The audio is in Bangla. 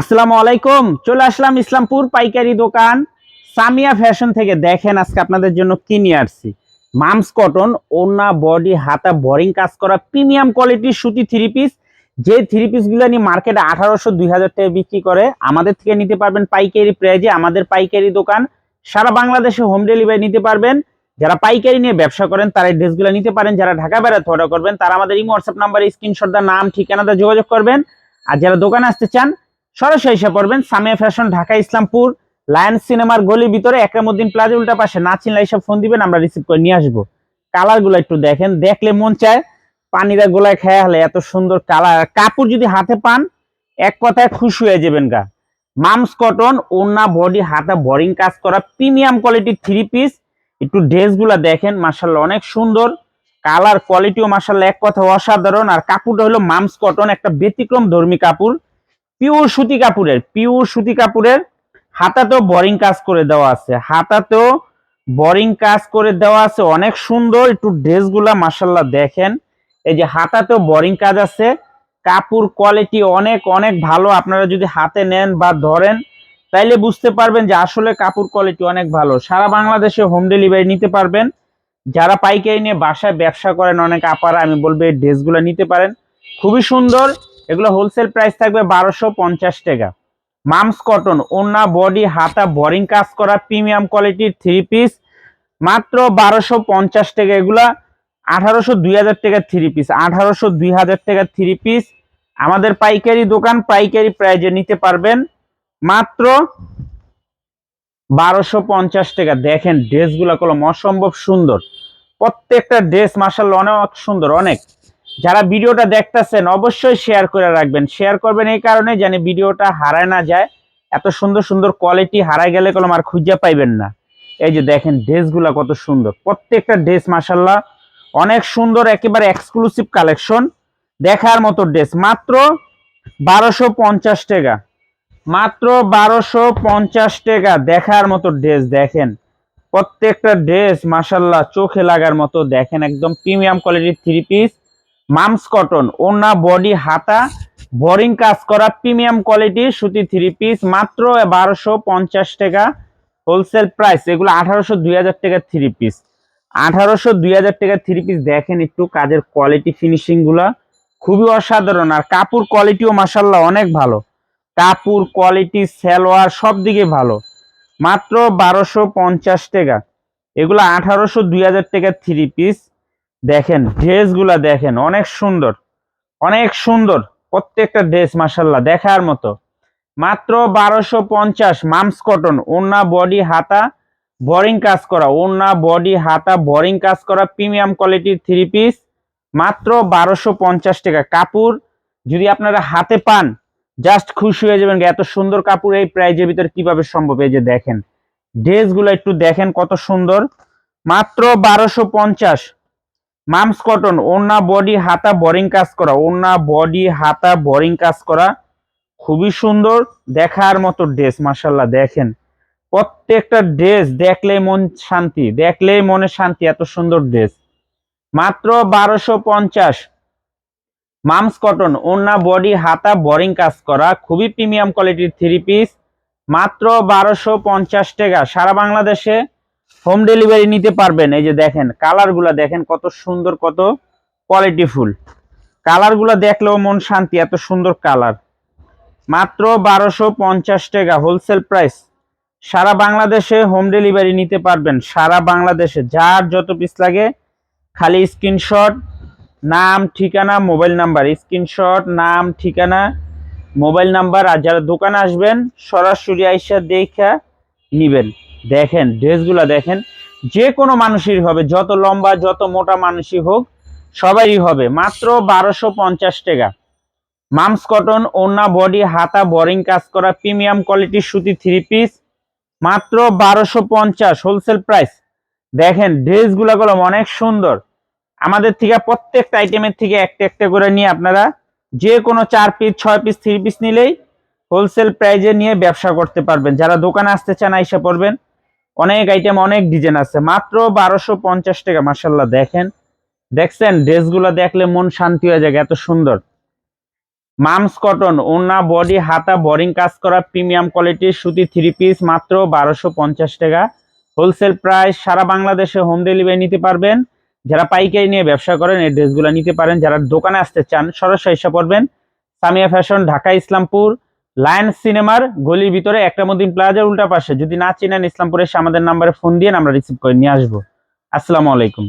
আসসালামু আলাইকুম, চলে আসলাম ইসলামপুর পাইকারি দোকান সামিয়া ফ্যাশন থেকে। দেখেন আজকে আপনাদের জন্য কি নিয়ে আসছি? মামস কটন ওনা বডি, হাতা, বোরিং কাজ করা প্রিমিয়াম কোয়ালিটির সুতি থ্রি পিস যে থ্রি পিসগুলো নিয়ে মার্কেটে আঠারোশো, দুই হাজার টাকা বিক্রি করে, আমাদের থেকে নিতে পারবেন পাইকারি প্রাইজে আমাদের পাইকারি দোকান। সারা বাংলাদেশে হোম ডেলিভারি নিতে পারবেন। যারা পাইকারি নিয়ে ব্যবসা করেন, তারা এই ড্রেসগুলো নিতে পারেন। যারা ঢাকা বেড়াতে অর্ডার করবেন, তারা আমাদের এই হোয়াটসঅ্যাপ নাম্বারে স্ক্রিনশট দা নাম ঠিকানাতে যোগাযোগ করবেন। আর যারা দোকানে আসতে চান সরাসরি এসে পড়বেন সামিয়া ফ্যাশন, ঢাকা, ইসলামপুর, লায়ন্স সিনেমার গলির ভিতরে, একরামুদ্দিন প্লাজা উল্টা পাশে, না চিনলে ফোন দিবেন, আমরা রিসিভ করে নিয়ে আসব। কালারগুলো একটু দেখেন, দেখলে মন চায়, পানিরা গোলায় খেয়া হলে এত সুন্দর কালার। কাপড় যদি হাতে পান, এক কথায় খুশি হয়ে যাবেন গা। মামস কটন ওনা বডি, হাতা বোরিং কাজ করা প্রিমিয়াম কোয়ালিটির থ্রি পিস একটু ড্রেসগুলা দেখেন মার্শাল্লাহ অনেক সুন্দর। কালার কোয়ালিটিও মার্শাল্লাহ এক কথা অসাধারণ। আর কাপড়টা হলো মামস কটন, একটা ব্যতিক্রম ধর্মী কাপড়। পিওর সুতি কাপড়ের পিওর সুতি কাপড়ের হাতাতেও বোরিং কাজ করে দেওয়া আছে। হাতাতেও বোরিং কাজ করে দেওয়া আছে। অনেক সুন্দর একটু ড্রেসগুলা মাসাল্লাহ দেখেন। এই যে হাতাতেও বোরিং কাজ আছে। কাপড় কোয়ালিটি অনেক অনেক ভালো। আপনারা যদি হাতে নেন বা ধরেন, তাইলে বুঝতে পারবেন যে আসলে কাপড় কোয়ালিটি অনেক ভালো। সারা বাংলাদেশে হোম ডেলিভারি নিতে পারবেন। যারা পাইকারি নিয়ে বাসায় ব্যবসা করেন, অনেক আপারা, আমি বলব, এই ড্রেসগুলো নিতে পারেন। খুবই সুন্দর। এগুলো হোলসেল প্রাইস থাকবে বারোশো পঞ্চাশ টাকা। মামস কটন ওনা বডি, হাতা বোরিং কাজ করা প্রিমিয়াম কোয়ালিটির থ্রি পিস মাত্র বারোশো পঞ্চাশ টাকা। এগুলা আঠারোশো দুই হাজার টাকার থ্রি পিস আঠারোশো দুই হাজার টাকার থ্রি পিস আমাদের পাইকারি দোকান, পাইকারি প্রাইজে নিতে পারবেন মাত্র বারোশো পঞ্চাশ টাকা। দেখেন ড্রেসগুলো কলম অসম্ভব সুন্দর। প্রত্যেকটা ড্রেস মার্শাল অনেক সুন্দর, অনেক। যারা ভিডিওটা দেখতেছেন, অবশ্যই শেয়ার করে রাখবেন। শেয়ার করবেন এই কারণে জানি ভিডিওটা হারায় না যায়। এত সুন্দর সুন্দর কোয়ালিটি হারায় গেলে কলম আর খুঁজে পাইবেন না। এই যে দেখেন ড্রেসগুলো কত সুন্দর। প্রত্যেকটা ড্রেস মাসাল্লাহ অনেক সুন্দর, একেবারে এক্সক্লুসিভ কালেকশন দেখার মতো ড্রেস। মাত্র বারোশো পঞ্চাশ টাকা। মাত্র বারোশো পঞ্চাশ টাকা দেখার মতো ড্রেস, দেখেন। প্রত্যেকটা ড্রেস মাসাল্লাহ চোখে লাগার মতো, দেখেন, একদম প্রিমিয়াম কোয়ালিটির থ্রি পিস মামস কটন। ওনা বডি, হাতা, বোরিং কাজ করা, প্রিমিয়াম কোয়ালিটি, সুতি থ্রি পিস মাত্র বারোশো পঞ্চাশ টাকা। হোলসেল প্রাইস, এগুলো আঠারোশো দুই হাজার টাকা থ্রি পিস আঠারোশো দুই হাজার টাকা থ্রি পিস দেখেন একটু কাজের কোয়ালিটি ফিনিশিংগুলা। খুবই অসাধারণ, আর কাপড় কোয়ালিটিও মাসাল্লাহ অনেক ভালো। কাপড় কোয়ালিটি সেলোয়ার সব দিকে ভালো। মাত্র বারোশো পঞ্চাশ টাকা। এগুলো আঠারোশো দুই হাজার টাকা থ্রি পিস দেখেন, ড্রেসগুলা দেখেন, অনেক সুন্দর। অনেক সুন্দর। প্রত্যেকটা ড্রেস মাসাল্লাহ দেখার মতো। মাত্র বারোশো পঞ্চাশ মামস কটন ওনা বডি, হাতা, বোরিং কাজ করা। ওনা বডি, হাতা, বোরিং কাজ করা, প্রিমিয়াম কোয়ালিটির থ্রি পিস। মাত্র বারোশো পঞ্চাশ টাকা। কাপড় যদি আপনারা হাতে পান, জাস্ট খুশি হয়ে যাবেন এত সুন্দর কাপড় এই প্রাইজের ভিতরে কীভাবে সম্ভব। এই যে দেখেন, ড্রেসগুলো একটু দেখেন কত সুন্দর। মাত্র বারোশো পঞ্চাশ মামস কটন ওনা বডি, হাতা, বোরিং কাজ করা। ওনা বডি, হাতা, বোরিং কাজ করা। খুবই সুন্দর, দেখার মতো ড্রেস মাসাল্লাহ দেখেন। প্রত্যেকটা ড্রেস দেখলেই মন শান্তি, দেখলেই মনে শান্তি, এত সুন্দর ড্রেস। মাত্র বারোশো পঞ্চাশ। মামস কটন ওনা বডি, হাতা, বোরিং কাজ করা। খুবই প্রিমিয়াম কোয়ালিটির থ্রি পিস। মাত্র বারোশো পঞ্চাশ টাকা। সারা বাংলাদেশে হোম ডেলিভারি নিতে পারবেন। এই যে দেখেন, কালারগুলা দেখেন কত সুন্দর, কত কোয়ালিটিফুল কালারগুলা দেখলেও মন শান্তি, এত সুন্দর কালার। মাত্র বারোশো পঞ্চাশ টাকা হোলসেল প্রাইস সারা বাংলাদেশে হোম ডেলিভারি নিতে পারবেন। সারা বাংলাদেশে যার যত পিস লাগে, খালি স্ক্রিনশট নাম, ঠিকানা মোবাইল নাম্বার স্ক্রিনশট নাম, ঠিকানা মোবাইল নাম্বার আর যারা দোকানে আসবেন, সরাসরি আইসা দেখা নিবেন। দেখেন, ড্রেসগুলো দেখেন যে কোনো মানুষেরই হবে, যত লম্বা, যত মোটা মানুষই হোক, সবারই হবে। মাত্র বারোশো পঞ্চাশ টাকা। মামস কটন ওনা বডি, হাতা, বোরিং কাজ করা, প্রিমিয়াম কোয়ালিটির সুতি থ্রি পিস, মাত্র বারোশো পঞ্চাশ, হোলসেল প্রাইস। দেখেন, ড্রেসগুলো অনেক সুন্দর। আমাদের থেকে প্রত্যেকটা আইটেমের থেকে একটা একটা করে নিয়ে আপনারা যে কোনো চার পিস, ছয় পিস, থ্রি পিস নিলেই হোলসেল প্রাইজে নিয়ে ব্যবসা করতে পারবেন। যারা দোকানে আসতে চান, আইসা পড়বেন। অনেক আইটেম অনেক ডিজাইন আছে। মাত্র বারোশো পঞ্চাশ টাকা মার্শাল্লাহ দেখেন। দেখছেন? ড্রেসগুলো দেখলে মন শান্তি হয়ে যায় এত সুন্দর। মামস কটন ওনা বডি, হাতা বোরিং কাজ করা প্রিমিয়াম কোয়ালিটির সুতি থ্রি পিস মাত্র বারোশো পঞ্চাশ টাকা। হোলসেল প্রাইস সারা বাংলাদেশে হোম ডেলিভারি নিতে পারবেন। যারা পাইকারি নিয়ে ব্যবসা করেন, এই ড্রেসগুলো নিতে পারেন। যারা দোকানে আসতে চান, সরাসরি এসে পড়বেন। সামিয়া ফ্যাশন ঢাকা, ইসলামপুর। লায়ন্স সিনেমার গলির ভিতরে একটা মদিন প্লাজার উল্টা পাশে। যদি না চিনেন ইসলামপুরে এসে আমাদের নাম্বারে ফোন দিয়ে আমরা রিসিভ করে নিয়ে আসব। আসসালামু আলাইকুম।